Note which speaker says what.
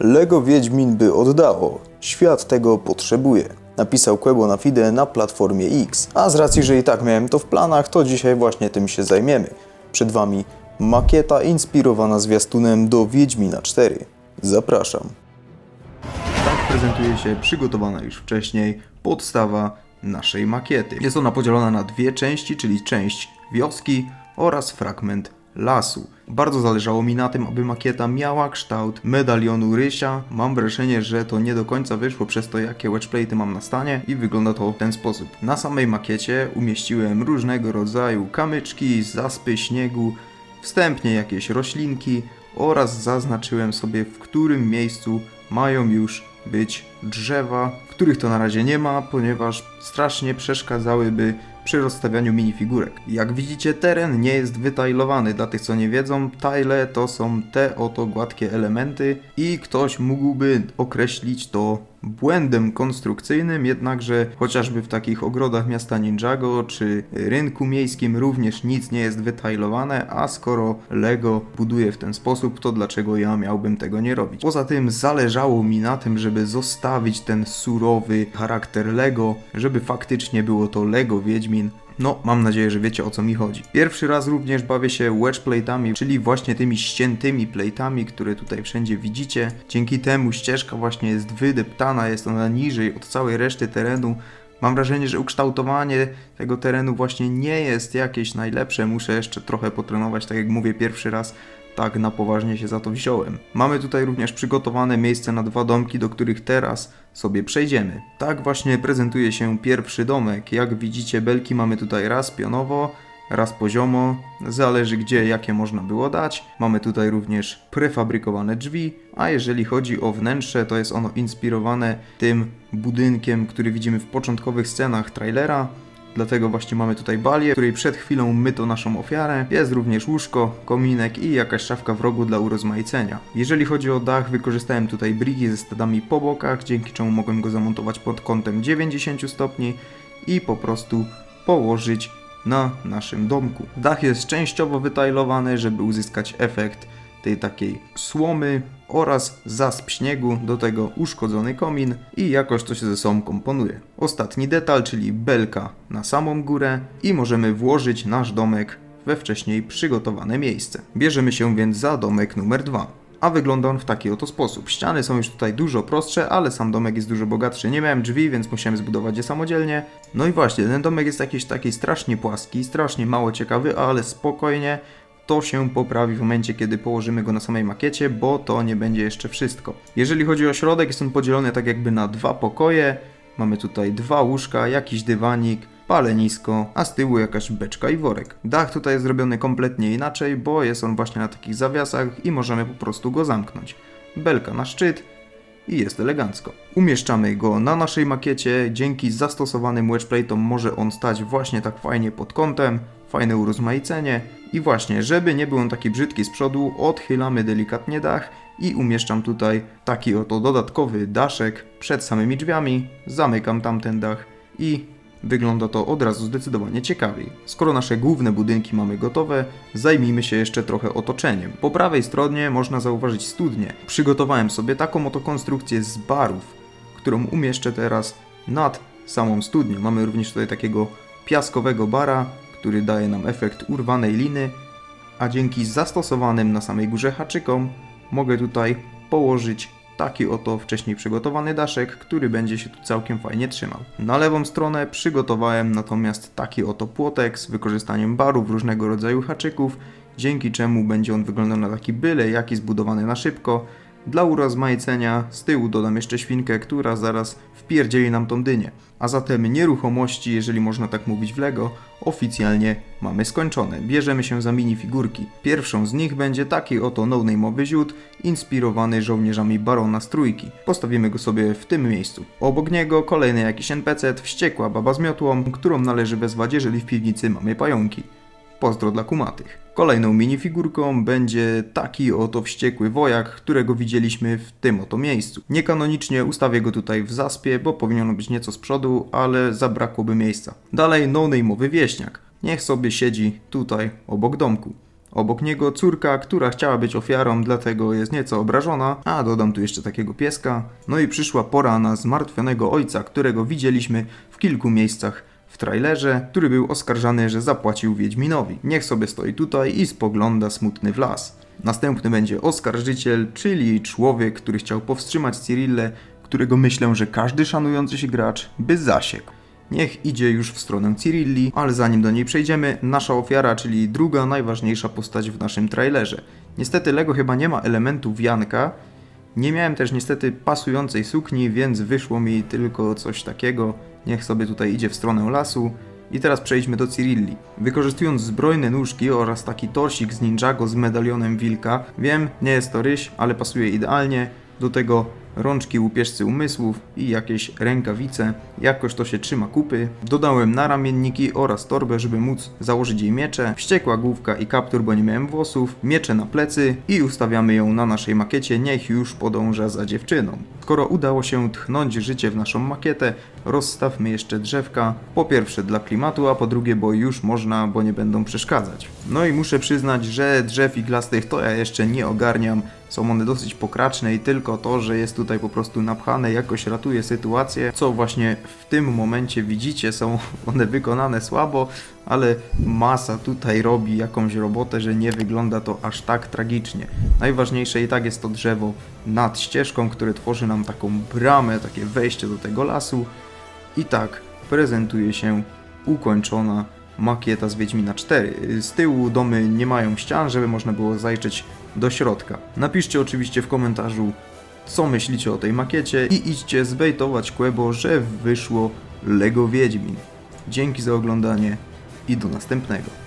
Speaker 1: Lego Wiedźmin by oddało. Świat tego potrzebuje. Napisał Quebo na Fide na platformie X. A z racji, że i tak miałem to w planach, to dzisiaj właśnie tym się zajmiemy. Przed Wami makieta inspirowana zwiastunem do Wiedźmina 4. Zapraszam. Tak prezentuje się przygotowana już wcześniej podstawa naszej makiety. Jest ona podzielona na dwie części, czyli część wioski oraz fragment lasu. Bardzo zależało mi na tym, aby makieta miała kształt medalionu rysia. Mam wrażenie, że to nie do końca wyszło przez to, jakie watchplaty mam na stanie i wygląda to w ten sposób. Na samej makiecie umieściłem różnego rodzaju kamyczki, zaspy śniegu, wstępnie jakieś roślinki oraz zaznaczyłem sobie, w którym miejscu mają już być drzewa, których to na razie nie ma, ponieważ strasznie przeszkadzałyby przy rozstawianiu minifigurek. Jak widzicie, teren nie jest wytajlowany. Dla tych, co nie wiedzą, tile to są te oto gładkie elementy i ktoś mógłby określić to błędem konstrukcyjnym, jednakże chociażby w takich ogrodach miasta Ninjago czy rynku miejskim również nic nie jest wytajlowane, a skoro Lego buduje w ten sposób, to dlaczego ja miałbym tego nie robić? Poza tym zależało mi na tym, żeby zostawić ten surowy charakter Lego, żeby faktycznie było to Lego Wiedźmin, no, mam nadzieję, że wiecie o co mi chodzi. Pierwszy raz również bawię się wedge plate'ami, czyli właśnie tymi ściętymi plate'ami, które tutaj wszędzie widzicie. Dzięki temu ścieżka właśnie jest wydeptana, jest ona niżej od całej reszty terenu. Mam wrażenie, że ukształtowanie tego terenu właśnie nie jest jakieś najlepsze. Muszę jeszcze trochę potrenować, tak jak mówię, pierwszy raz tak na poważnie się za to wziąłem. Mamy tutaj również przygotowane miejsce na dwa domki, do których teraz sobie przejdziemy. Tak właśnie prezentuje się pierwszy domek. Jak widzicie, belki mamy tutaj raz pionowo, raz poziomo, zależy gdzie jakie można było dać. Mamy tutaj również prefabrykowane drzwi, a jeżeli chodzi o wnętrze, to jest ono inspirowane tym budynkiem, który widzimy w początkowych scenach trailera. Dlatego właśnie mamy tutaj balię, w której przed chwilą myto naszą ofiarę. Jest również łóżko, kominek i jakaś szafka w rogu dla urozmaicenia. Jeżeli chodzi o dach, wykorzystałem tutaj brigi ze stadami po bokach, dzięki czemu mogłem go zamontować pod kątem 90 stopni i po prostu położyć na naszym domku. Dach jest częściowo wytajlowany, żeby uzyskać efekt tej takiej słomy oraz zasp śniegu, do tego uszkodzony komin i jakoś to się ze sobą komponuje. Ostatni detal, czyli belka na samą górę i możemy włożyć nasz domek we wcześniej przygotowane miejsce. Bierzemy się więc za domek numer dwa. A wygląda on w taki oto sposób. Ściany są już tutaj dużo prostsze, ale sam domek jest dużo bogatszy. Nie miałem drzwi, więc musiałem zbudować je samodzielnie. No i właśnie, ten domek jest jakiś taki strasznie płaski, strasznie mało ciekawy, ale spokojnie to się poprawi w momencie, kiedy położymy go na samej makiecie, bo to nie będzie jeszcze wszystko. Jeżeli chodzi o środek, jest on podzielony tak jakby na dwa pokoje. Mamy tutaj dwa łóżka, jakiś dywanik, palenisko, a z tyłu jakaś beczka i worek. Dach tutaj jest zrobiony kompletnie inaczej, bo jest on właśnie na takich zawiasach i możemy po prostu go zamknąć. Belka na szczyt, i jest elegancko. Umieszczamy go na naszej makiecie, dzięki zastosowanym wedgeplate'om może on stać właśnie tak fajnie pod kątem, fajne urozmaicenie i właśnie, żeby nie był on taki brzydki z przodu, odchylamy delikatnie dach i umieszczam tutaj taki oto dodatkowy daszek przed samymi drzwiami, zamykam tamten dach i Wygląda to od razu zdecydowanie ciekawiej. Skoro nasze główne budynki mamy gotowe, zajmijmy się jeszcze trochę otoczeniem. Po prawej stronie można zauważyć studnię. Przygotowałem sobie taką oto konstrukcję z barów, którą umieszczę teraz nad samą studnią. Mamy również tutaj takiego piaskowego bara, który daje nam efekt urwanej liny, a dzięki zastosowanym na samej górze haczykom mogę tutaj położyć taki oto wcześniej przygotowany daszek, który będzie się tu całkiem fajnie trzymał. Na lewą stronę przygotowałem natomiast taki oto płotek z wykorzystaniem barów różnego rodzaju haczyków, dzięki czemu będzie on wyglądał na taki byle jaki zbudowany na szybko. Dla urozmaicenia z tyłu dodam jeszcze świnkę, która zaraz wpierdzieli nam tą dynię. A zatem nieruchomości, jeżeli można tak mówić w Lego, oficjalnie mamy skończone. Bierzemy się za minifigurki. Pierwszą z nich będzie taki oto no-name'owy ziód, inspirowany żołnierzami Barona z trójki. Postawimy go sobie w tym miejscu. Obok niego kolejny jakiś NPC, wściekła baba z miotłą, którą należy wezwać, jeżeli w piwnicy mamy pająki. Pozdro dla kumatych. Kolejną minifigurką będzie taki oto wściekły wojak, którego widzieliśmy w tym oto miejscu. Niekanonicznie ustawię go tutaj w zaspie, bo powinien być nieco z przodu, ale zabrakłoby miejsca. Dalej no-name'owy wieśniak. Niech sobie siedzi tutaj obok domku. Obok niego córka, która chciała być ofiarą, dlatego jest nieco obrażona, a dodam tu jeszcze takiego pieska. No i przyszła pora na zmartwionego ojca, którego widzieliśmy w kilku miejscach w trailerze, który był oskarżany, że zapłacił Wiedźminowi. Niech sobie stoi tutaj i spogląda smutny w las. Następny będzie oskarżyciel, czyli człowiek, który chciał powstrzymać Cyrillę, którego myślę, że każdy szanujący się gracz by zasiekł. Niech idzie już w stronę Cyrilli, ale zanim do niej przejdziemy, nasza ofiara, czyli druga najważniejsza postać w naszym trailerze. Niestety Lego chyba nie ma elementu wianka, nie miałem też niestety pasującej sukni, więc wyszło mi tylko coś takiego. Niech sobie tutaj idzie w stronę lasu. I teraz przejdźmy do Cyrilli. Wykorzystując zbrojne nóżki oraz taki torsik z Ninjago z medalionem wilka, wiem, nie jest to ryś, ale pasuje idealnie. Do tego rączki łupieżcy umysłów i jakieś rękawice. Jakoś to się trzyma kupy. Dodałem naramienniki oraz torbę, żeby móc założyć jej miecze. Wściekła główka i kaptur, bo nie miałem włosów. Miecze na plecy i ustawiamy ją na naszej makiecie. Niech już podąża za dziewczyną. Skoro udało się tchnąć życie w naszą makietę, rozstawmy jeszcze drzewka. Po pierwsze dla klimatu, a po drugie, bo już można, bo nie będą przeszkadzać. No i muszę przyznać, że drzew iglastych to ja jeszcze nie ogarniam. Są one dosyć pokraczne i tylko to, że jest tutaj po prostu napchane jakoś ratuje sytuację, co właśnie w tym momencie widzicie, są one wykonane słabo, ale masa tutaj robi jakąś robotę, że nie wygląda to aż tak tragicznie. Najważniejsze i tak jest to drzewo nad ścieżką, które tworzy nam taką bramę, takie wejście do tego lasu i tak prezentuje się ukończona makieta z Wiedźmina 4. Z tyłu domy nie mają ścian, żeby można było zajrzeć do środka. Napiszcie oczywiście w komentarzu, co myślicie o tej makiecie i idźcie zbejtować Quebo, że wyszło Lego Wiedźmin. Dzięki za oglądanie i do następnego.